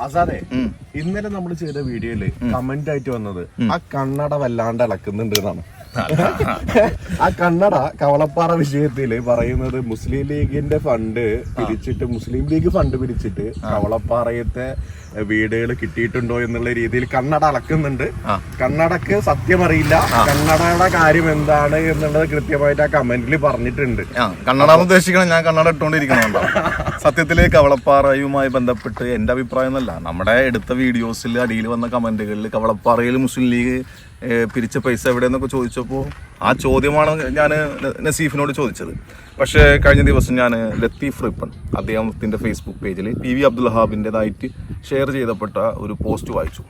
അസാതെ ഉം. ഇന്നലെ നമ്മൾ ചെയ്ത വീഡിയോയിൽ കമന്റ് ആയിട്ട് വന്നത് ആ കണ്ണട വല്ലാണ്ട് ഇളക്കുന്നുണ്ട് എന്നാണ്. ആ കണ്ണട കവളപ്പാറ വിഷയത്തിൽ പറയുന്നത് മുസ്ലിം ലീഗിന്റെ ഫണ്ട് പിരിച്ചിട്ട് മുസ്ലിം ലീഗ് ഫണ്ട് പിരിച്ചിട്ട് കവളപ്പാറയത്തെ വീടുകൾ കിട്ടിയിട്ടുണ്ടോ എന്നുള്ള രീതിയിൽ കണ്ണട അളക്കുന്നുണ്ട്. കണ്ണടക്ക് സത്യം അറിയില്ല കണ്ണടയുടെ കാര്യം എന്താണ് എന്നുള്ളത് കൃത്യമായിട്ട് ആ കമന്റിൽ പറഞ്ഞിട്ടുണ്ട്. കണ്ണട ഉദ്ദേശിക്കണം ഞാൻ കണ്ണട ഇട്ടുകൊണ്ടിരിക്കണുണ്ടോ സത്യത്തിൽ കവളപ്പാറയുമായി ബന്ധപ്പെട്ട് എന്റെ അഭിപ്രായം എന്നല്ല. നമ്മുടെ എടുത്ത വീഡിയോസിൽ അടിയിൽ വന്ന കമന്റുകളിൽ കവളപ്പാറയിൽ മുസ്ലിം ലീഗ് പിരിച്ച പൈസ എവിടെയെന്നൊക്കെ ചോദിച്ചപ്പോൾ ആ ചോദ്യമാണ് ഞാൻ നസീഫിനോട് ചോദിച്ചത്. പക്ഷേ കഴിഞ്ഞ ദിവസം ഞാൻ ലത്തീഫ് റിപ്പൺ അദ്ദേഹത്തിന്റെ ഫേസ്ബുക്ക് പേജിൽ പി വി അബ്ദുൽ ഹാബിന്റെതായിട്ട് ഷെയർ ചെയ്തപ്പെട്ട ഒരു പോസ്റ്റ് വായിച്ചു.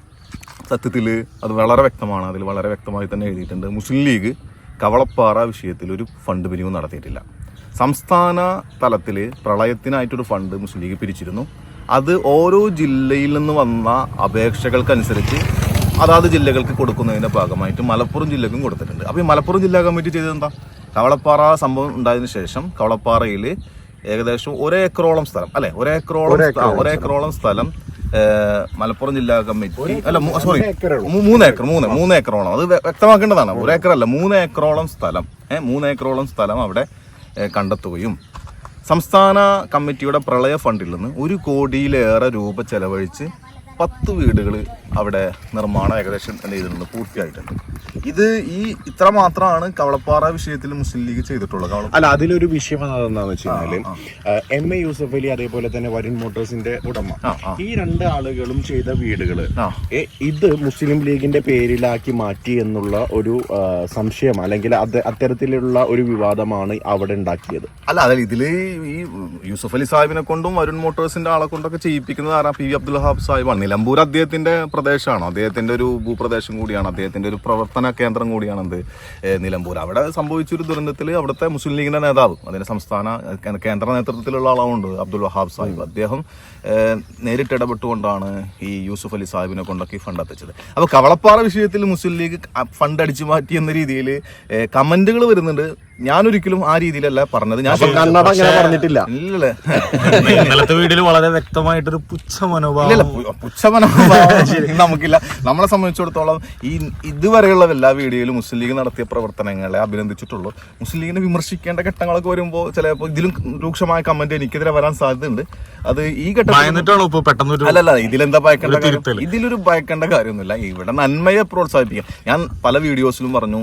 സത്യത്തിൽ അത് വളരെ വ്യക്തമാണ്. അതിൽ വളരെ വ്യക്തമായി തന്നെ എഴുതിയിട്ടുണ്ട്. മുസ്ലിം ലീഗ് കവളപ്പാറ വിഷയത്തിൽ ഒരു ഫണ്ട് പിരിവ് നടത്തിയിട്ടില്ല. സംസ്ഥാന തലത്തിൽ പ്രളയത്തിനായിട്ടൊരു ഫണ്ട് മുസ്ലിം ലീഗ് പിരിച്ചിരുന്നു. അത് ഓരോ ജില്ലയിൽ നിന്ന് വന്ന അപേക്ഷകൾക്കനുസരിച്ച് അതാത് ജില്ലകൾക്ക് കൊടുക്കുന്നതിന്റെ ഭാഗമായിട്ട് മലപ്പുറം ജില്ലക്കും കൊടുത്തിട്ടുണ്ട്. അപ്പോൾ ഈ മലപ്പുറം ജില്ലാ കമ്മിറ്റി ചെയ്തെന്താ കവളപ്പാറ സംഭവം ഉണ്ടായതിനു ശേഷം കവളപ്പാറയിൽ ഏകദേശം ഒരേക്കറോളം സ്ഥലം അല്ലെ? ഒരേക്കറോളം ഒരേക്കറോളം സ്ഥലം മലപ്പുറം ജില്ലാ കമ്മിറ്റി അല്ല സോറി മൂന്ന് ഏക്കർ മൂന്ന് മൂന്ന് ഏക്കറോളം അത് വ്യ- വ്യക്തമാക്കേണ്ടതാണ്. ഒരേക്കറല്ല മൂന്ന് ഏക്കറോളം സ്ഥലം ഏഹ് മൂന്ന് ഏക്കറോളം സ്ഥലം അവിടെ കണ്ടെത്തുകയും സംസ്ഥാന കമ്മിറ്റിയുടെ പ്രളയ ഫണ്ടിൽ നിന്ന് ഒരു കോടിയിലേറെ രൂപ ചെലവഴിച്ച് പത്ത് വീടുകൾ അവിടെ നിർമ്മാണം ഏകദേശം എന്ത് ചെയ്തിട്ടുണ്ട് പൂർത്തിയായിട്ടുണ്ട്. ഇത് ഈ ഇത്ര മാത്രമാണ് കവളപ്പാറ വിഷയത്തിൽ മുസ്ലിം ലീഗ് ചെയ്തിട്ടുള്ളത്. അല്ല അതിലൊരു വിഷയം എന്താണെന്ന് വെച്ച് എം എ യൂസഫ് അലി അതേപോലെ തന്നെ വരുൺ മോട്ടോഴ്സിന്റെ ഉടമ. ഈ രണ്ട് ആളുകളും ചെയ്ത വീടുകൾ ഇത് മുസ്ലിം ലീഗിന്റെ പേരിലാക്കി മാറ്റി എന്നുള്ള ഒരു സംശയം അല്ലെങ്കിൽ അത് അത്തരത്തിലുള്ള ഒരു വിവാദമാണ് അവിടെ ഉണ്ടാക്കിയത്. അല്ല അതെ ഇതിൽ ഈ യൂസഫ് അലി സാഹിബിനെ കൊണ്ടും വരുൺ മോട്ടോഴ്സിന്റെ ആളെ കൊണ്ടൊക്കെ ചെയ്യിപ്പിക്കുന്നത് ആരാ പി വി അബ്ദുൽ ഹാബ് സാഹിബാണ്. നിലമ്പൂർ അദ്ദേഹത്തിന്റെ പ്രദേശമാണ്? അദ്ദേഹത്തിന്റെ ഒരു ഭൂപ്രദേശം കൂടിയാണ്. അദ്ദേഹത്തിന്റെ ഒരു പ്രവർത്തന കേന്ദ്രം കൂടിയാണ് എന്ത് നിലമ്പൂർ. അവിടെ സംഭവിച്ചൊരു ദുരന്തത്തിൽ അവിടുത്തെ മുസ്ലിം ലീഗിന്റെ നേതാവ് അതിന്റെ സംസ്ഥാന കേന്ദ്ര നേതൃത്വത്തിലുള്ള ആളാവുണ്ട് അബ്ദുൽ വഹാബ് സാഹിബ്. അദ്ദേഹം നേരിട്ട് ഇടപെട്ടുകൊണ്ടാണ് ഈ യൂസുഫ് അലി സാഹിബിനെ കൊണ്ടൊക്കെ ഈ ഫണ്ട് എത്തിച്ചത്. അപ്പോൾ കവളപ്പാറ വിഷയത്തിൽ മുസ്ലിം ലീഗ് ഫണ്ട് അടിച്ചു മാറ്റി എന്ന രീതിയിൽ കമന്റുകൾ വരുന്നുണ്ട്. ഞാനൊരിക്കലും ആ രീതിയിലല്ല പറഞ്ഞത്. ഞാൻ കന്നഡ അങ്ങനെ പറഞ്ഞിട്ടില്ല. ഇല്ലല്ലേ. ഇന്നലത്തെ വീട്ടിൽ വളരെ വ്യക്തമായിട്ടൊരു പുച്ഛ മനോഭാവം പുച്ഛമനോഭാവം നമുക്കില്ല. നമ്മളെ സംബന്ധിച്ചിടത്തോളം ഈ ഇതുവരെയുള്ള എല്ലാ വീഡിയോയിലും മുസ്ലിം ലീഗ് നടത്തിയ പ്രവർത്തനങ്ങളെ അഭിനന്ദിച്ചിട്ടുള്ളൂ. മുസ്ലിം ലീഗിനെ വിമർശിക്കേണ്ട ഘട്ടങ്ങളൊക്കെ വരുമ്പോൾ ചിലപ്പോൾ ഇതിലും രൂക്ഷമായ കമന്റ് എനിക്കെതിരെ വരാൻ സാധ്യതയുണ്ട്. അത് ഈ ഘട്ടത്തിൽ പെട്ടെന്നൊരു അല്ലല്ല ഇതിലെന്താ ഭയക്കേണ്ട കാര്യം. ഇതിലൊരു ഭയക്കേണ്ട കാര്യമൊന്നുമില്ല. ഇവിടെ നന്മയെ പ്രോത്സാഹിപ്പിക്കാം ഞാൻ പല വീഡിയോസിലും പറഞ്ഞു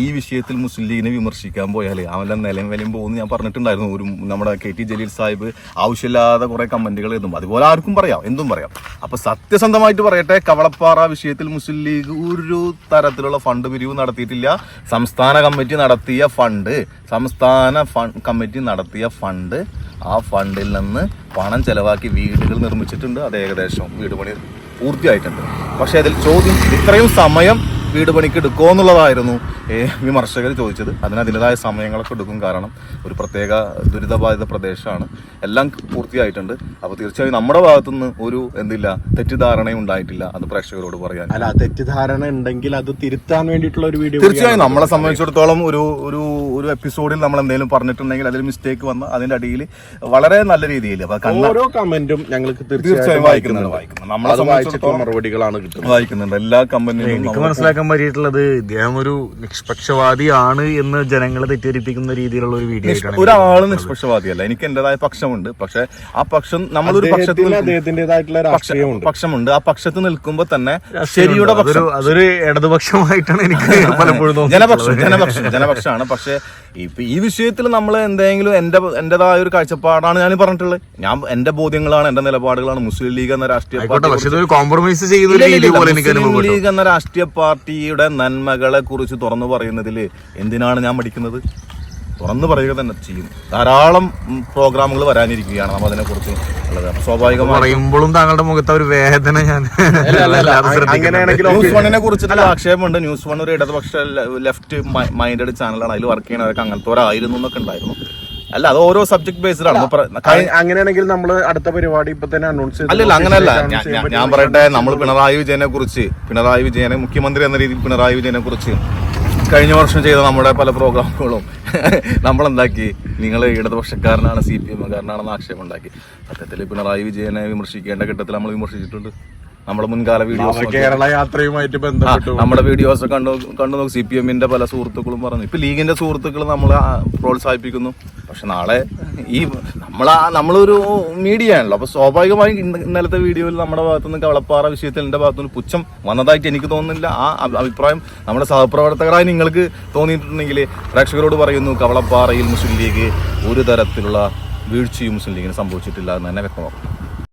ഈ വിഷയത്തിൽ മുസ്ലിം ലീഗിനെ വിമർശിക്കാൻ പോയാൽ അവന്റെ നിലയും വിലയും പോകുന്നു ഞാൻ പറഞ്ഞിട്ടുണ്ടായിരുന്നു. ഒരു നമ്മുടെ കെ ടി ജലീൽ സാഹിബ് ആവശ്യമില്ലാതെ കുറെ കമന്റുകൾ എഴുതും. അതുപോലെ ആർക്കും പറയാം എന്തും പറയാം. അപ്പൊ സത്യസന്ധമായിട്ട് പറയട്ടെ കവളപ്പാറ വിഷയത്തിൽ മുസ്ലിം ലീഗ് ഒരു തരത്തിലുള്ള ഫണ്ട് പിരിവ് നടത്തിയിട്ടില്ല. സംസ്ഥാന കമ്മിറ്റി നടത്തിയ ഫണ്ട് സംസ്ഥാന കമ്മിറ്റി നടത്തിയ ഫണ്ട് ആ ഫണ്ടിൽ നിന്ന് പണം ചെലവാക്കി വീടുകൾ നിർമ്മിച്ചിട്ടുണ്ട്. അത് ഏകദേശം വീട് പണി പൂർത്തിയായിട്ടുണ്ട്. പക്ഷേ അതിൽ ചോദ്യം ഇത്രയും സമയം വീട് പണിക്ക് എടുക്കുമോ എന്നുള്ളതായിരുന്നു. വിമർശകർ ചോദിച്ചത് അതിന് അതിന്റെതായ സമയങ്ങളൊക്കെ എടുക്കും കാരണം ഒരു പ്രത്യേക ദുരിതബാധിത പ്രദേശമാണ്. എല്ലാം പൂർത്തിയായിട്ടുണ്ട്. അപ്പോൾ തീർച്ചയായും നമ്മുടെ ഭാഗത്തുനിന്ന് ഒരു എന്തില്ല തെറ്റിദ്ധാരണയും ഉണ്ടായിട്ടില്ല അത് പ്രേക്ഷകരോട് പറയാൻ. അല്ല തെറ്റിദ്ധാരണ ഉണ്ടെങ്കിൽ അത് തിരുത്താൻ വേണ്ടിയിട്ടുള്ള ഒരു വീഡിയോ തീർച്ചയായും നമ്മളെ സംബന്ധിച്ചിടത്തോളം ഒരു ഒരു ഒരു എപ്പിസോഡിൽ നമ്മൾ എന്തെങ്കിലും പറഞ്ഞിട്ടുണ്ടെങ്കിൽ അതിൽ മിസ്റ്റേക്ക് വന്ന് അതിന്റെ അടിയിൽ വളരെ നല്ല രീതിയിൽ ഓരോ കമന്റും ഞങ്ങൾക്ക് തീർച്ചയായും വായിക്കുന്നുണ്ട്. വായിക്കുന്നു നമ്മളെ സംബന്ധിച്ചിടത്തോളം മറുപടികളാണ് വായിക്കുന്നുണ്ട്. എല്ലാ കമ്പനിയും എനിക്ക് മനസ്സിലാക്കാൻ പറ്റിയിട്ടുള്ളത് ഇദ്ദേഹം ഒരു നിഷ്പക്ഷവാദിയാണ് എന്ന് ജനങ്ങളെ തെറ്റിദ്ധരിപ്പിക്കുന്ന രീതിയിലുള്ള ഒരു വീഡിയോ ഒരാൾ നിഷ്പക്ഷവാദിയല്ല. എനിക്ക് എന്റേതായ പക്ഷമുണ്ട്. പക്ഷെ ആ പക്ഷം നമ്മളൊരു പക്ഷമുണ്ട്. ആ പക്ഷത്ത് നിൽക്കുമ്പോൾ തന്നെ ശരിയുടെ പക്ഷം അതൊരു അതൊരു ഇടതുപക്ഷമായിട്ടാണ് എനിക്ക് പലപ്പോഴും. ജനപക്ഷം ജനപക്ഷം ജനപക്ഷമാണ് പക്ഷെ ഇപ്പൊ ഈ വിഷയത്തിൽ നമ്മൾ എന്തെങ്കിലും എന്റെ എന്റേതായ ഒരു കാഴ്ചപ്പാടാണ് ഞാൻ പറഞ്ഞിട്ടുള്ളത്. ഞാൻ എന്റെ ബോധ്യങ്ങളാണ് എന്റെ നിലപാടുകളാണ് മുസ്ലിം ലീഗ് എന്ന രാഷ്ട്രീയ പാർട്ടി കോംപ്രമൈസ് ചെയ്യുന്ന ലീഗ് എന്ന രാഷ്ട്രീയ പാർട്ടിയുടെ നന്മകളെ കുറിച്ച് തുറന്നു പറയുന്നതിൽ എന്തിനാണ് ഞാൻ പഠിക്കുന്നത് തുറന്നു പറയുക തന്നെ ചെയ്യും. ധാരാളം പ്രോഗ്രാമുകൾ വരാനിരിക്കുകയാണ് നമ്മൾ അതിനെ കുറിച്ച് ഉള്ളത്. അപ്പൊ സ്വാഭാവികമായി പറയുമ്പോഴും താങ്കളുടെ മുഖത്ത് ഒരു വേദന ഞാൻ അങ്ങനെയാണെങ്കിൽ ന്യൂസ് വണ്ണിനെ കുറിച്ചിട്ടുള്ള ആക്ഷേപമുണ്ട്. ന്യൂസ് വൺ ഒരു ഇടതുപക്ഷ ലെഫ്റ്റ് മൈൻഡഡ് ചാനലാണ് അതിൽ വർക്ക് ചെയ്യണവരൊക്കെ അങ്ങനത്തെ ഒരായിരുന്നു എന്നൊക്കെ ഉണ്ടായിരുന്നു. അല്ല അത് ഓരോ സബ്ജക്ട് ബേസ്ഡ് ആണ് അങ്ങനെയാണെങ്കിൽ നമ്മൾ അടുത്ത പരിപാടി ഇപ്പൊ തന്നെ അനൗൺസ് അല്ലല്ല അങ്ങനെയല്ല ഞാൻ- ഞാൻ- ഞാൻ പറയട്ടെ നമ്മൾ പിണറായി വിജയനെ കുറിച്ച് പിണറായി വിജയനെ മുഖ്യമന്ത്രി എന്ന രീതിയിൽ പിണറായി വിജയനെ കുറിച്ച് കഴിഞ്ഞ വർഷം ചെയ്ത നമ്മുടെ പല പ്രോഗ്രാമുകളും നമ്മളെന്താക്കി? നിങ്ങൾ ഇടതുപക്ഷക്കാരനാണ് സി പി എമ്മുകാരനാണെന്ന് ആക്ഷേപം ഉണ്ടാക്കി സത്യത്തിൽ പിണറായി വിജയനെ വിമർശിക്കേണ്ട ഘട്ടത്തിൽ നമ്മൾ വിമർശിച്ചിട്ടുണ്ട്. നമ്മുടെ മുൻകാല വീഡിയോസ് കേരള യാത്രയുമായിട്ട് ബന്ധപ്പെട്ട് ബന്ധപ്പെട്ടു നമ്മുടെ വീഡിയോസ് കണ്ടു കണ്ടു നോക്കും. സി പി എമ്മിന്റെ പല സുഹൃത്തുക്കളും പറഞ്ഞു. ഇപ്പൊ ലീഗിന്റെ സുഹൃത്തുക്കൾ നമ്മളെ പ്രോത്സാഹിപ്പിക്കുന്നു. പക്ഷെ നാളെ ഈ നമ്മളാ നമ്മളൊരു മീഡിയ ആണല്ലോ അപ്പൊ സ്വാഭാവികമായും ഇന്ന- ഇന്നലത്തെ വീഡിയോയിൽ നമ്മുടെ ഭാഗത്തുനിന്ന് കവളപ്പാറ വിഷയത്തിൽ എന്റെ ഭാഗത്തുനിന്ന് പുച്ഛം വന്നതായിട്ട് എനിക്ക് തോന്നുന്നില്ല. ആ അഭിപ്രായം നമ്മുടെ സഹപ്രവർത്തകരായി നിങ്ങൾക്ക് തോന്നിയിട്ടുണ്ടെങ്കിൽ പ്രേക്ഷകരോട് പറയുന്നു കവളപ്പാറയിൽ മുസ്ലിം ലീഗ് ഒരു തരത്തിലുള്ള വീഴ്ചയും മുസ്ലിം ലീഗിന് സംഭവിച്ചിട്ടില്ല എന്ന് തന്നെ വ്യക്തമാക്കും